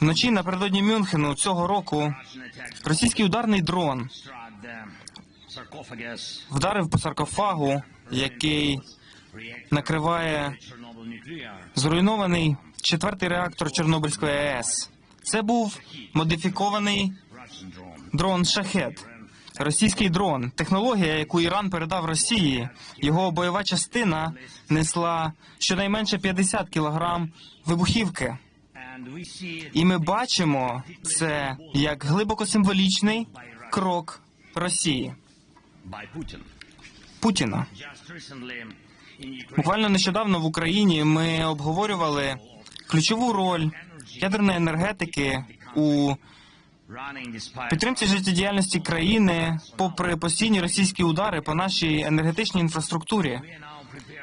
Вночі напередодні Мюнхену цього року російський ударний дрон вдарив по саркофагу, який накриває зруйнований четвертий реактор Чорнобильської АЕС. Це був модифікований дрон Шахет. Російський дрон, технологія, яку Іран передав Росії, його бойова частина несла щонайменше 50 кілограм вибухівки. І ми бачимо це як глибоко символічний крок Росії Путіна. Буквально нещодавно в Україні ми обговорювали ключову роль ядерної енергетики у підтримці життєдіяльності країни, попри постійні російські удари по нашій енергетичній інфраструктурі.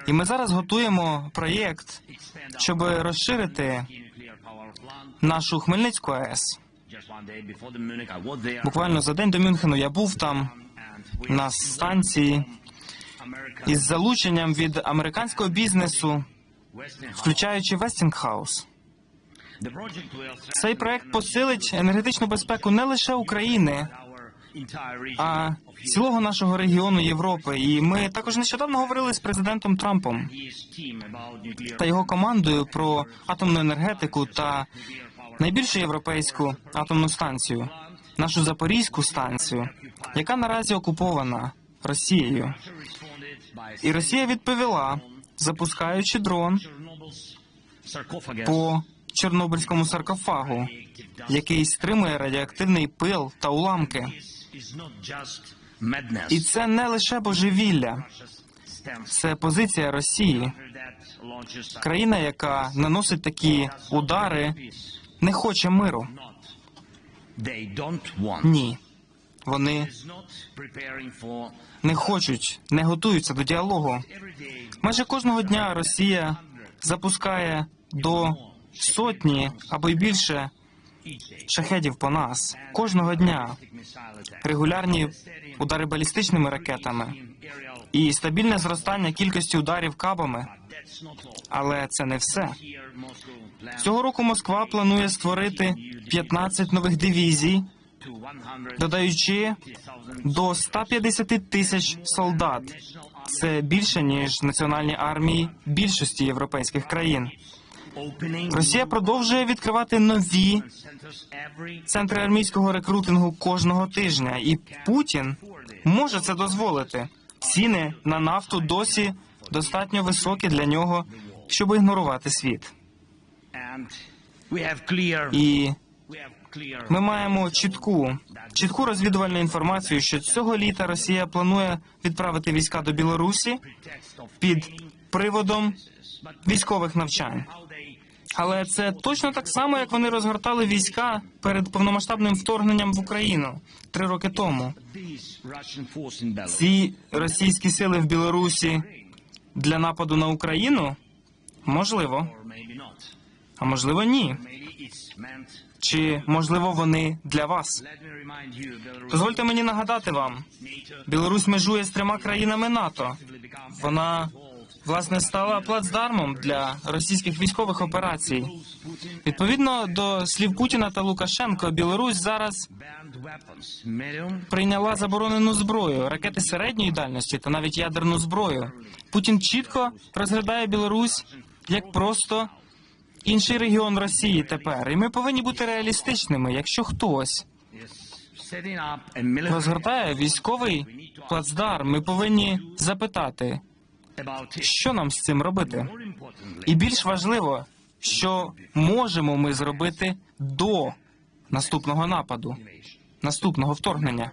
І ми зараз готуємо проєкт, щоб розширити нашу Хмельницьку АЕС. Буквально за день до Мюнхену я був там на станції із залученням від американського бізнесу, включаючи Вестінгхаус. Цей проект посилить енергетичну безпеку не лише України, а цілого нашого регіону Європи. І ми також нещодавно говорили з президентом Трампом та його командою про атомну енергетику та найбільшу європейську атомну станцію, нашу запорізьку станцію, яка наразі окупована Росією. І Росія відповіла, запускаючи дрон по Чорнобильському саркофагу, який стримує радіоактивний пил та уламки. І це не лише божевілля, це позиція Росії. Країна, яка наносить такі удари, не хоче миру. Ні. Вони не хочуть, не готуються до діалогу. Майже кожного дня Росія запускає до сотні або й більше шахедів по нас кожного дня. Регулярні удари балістичними ракетами і стабільне зростання кількості ударів кабами. Але це не все. Цього року Москва планує створити 15 нових дивізій, додаючи до 150 тисяч солдат. Це більше ніж національні армії більшості європейських країн. Росія продовжує відкривати нові центри армійського рекрутингу кожного тижня, і Путін може це дозволити. Ціни на нафту досі достатньо високі для нього, щоб ігнорувати світ. І ми маємо чітку чітку розвідувальну інформацію, що цього літа Росія планує відправити війська до Білорусі під приводом військових навчань. Але це точно так само, як вони розгортали війська перед повномасштабним вторгненням в Україну три роки тому. Ці російські сили в Білорусі для нападу на Україну можливо, а можливо, ні. Чи можливо вони для вас? Дозвольте мені нагадати вам, Білорусь межує з трьома країнами НАТО. Вона власне стала плацдармом для російських військових операцій. Відповідно до слів Путіна та Лукашенко, Білорусь зараз прийняла заборонену зброю, ракети середньої дальності та навіть ядерну зброю. Путін чітко розглядає Білорусь як просто інший регіон Росії тепер. І ми повинні бути реалістичними. Якщо хтось розгортає військовий плацдарм, ми повинні запитати, що нам з цим робити? І більш важливо, що можемо ми зробити до наступного нападу, наступного вторгнення.